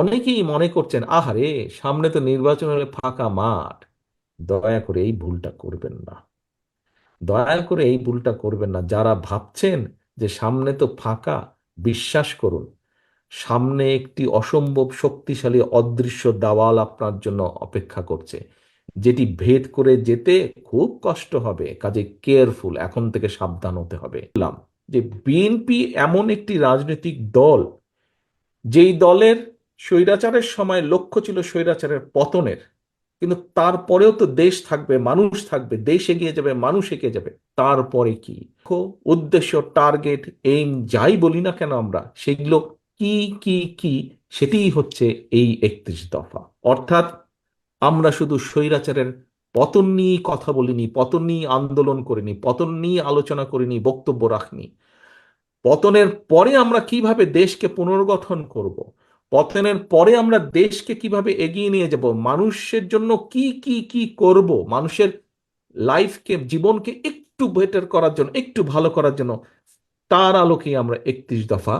অনেকেই মনে করছেন, আহারে, সামনে তো নির্বাচন হলে ফাঁকা মাঠ। দয়া করে এই ভুলটা করবেন না। দয়া করে এই ভুলটা করবেন না। যারা ভাবছেন যে সামনে তো ফাঁকা, বিশ্বাস করুন, সামনে একটি অসম্ভব শক্তিশালী, অদৃশ্য দাওয়াল আপনার জন্য অপেক্ষা করছে, যেটি ভেদ করে যেতে খুব কষ্ট হবে। কাজে কেয়ারফুল, এখন থেকে সাবধান হতে হবে। যে, বিএনপি এমন একটি রাজনৈতিক দল, যেই দলের স্বৈরাচারের সময় লক্ষ্য ছিল স্বৈরাচারের পতনের। কিন্তু তারপরেও তো দেশ থাকবে, মানুষ থাকবে, দেশ এগিয়ে যাবে, মানুষ এগিয়ে যাবে। তারপরে কি? উদ্দেশ্য, টার্গেট এইম যাই বলি না কেন আমরা, সেগুলো কি কি কি, সেটিই হচ্ছে এই একত্রিশ দফা। অর্থাৎ আমরা শুধু স্বৈরাচারের পতন নিয়ে কথা বলিনি, পতন নিয়ে আন্দোলন করিনি, পতন নিয়ে আলোচনা করিনি, বক্তব্য রাখনি। পতনের পরে আমরা কীভাবে দেশকে পুনর্গঠন করব? পতনের পরে আমরা দেশকে কীভাবে এগিয়ে নিয়ে যাব? মানুষের জন্য কি কি কি করব? মানুষের লাইফকে জীবনকে একটু বেটার করার জন্য, একটু ভালো করার জন্য, তার আলোকেই আমরা একত্রিশ দফা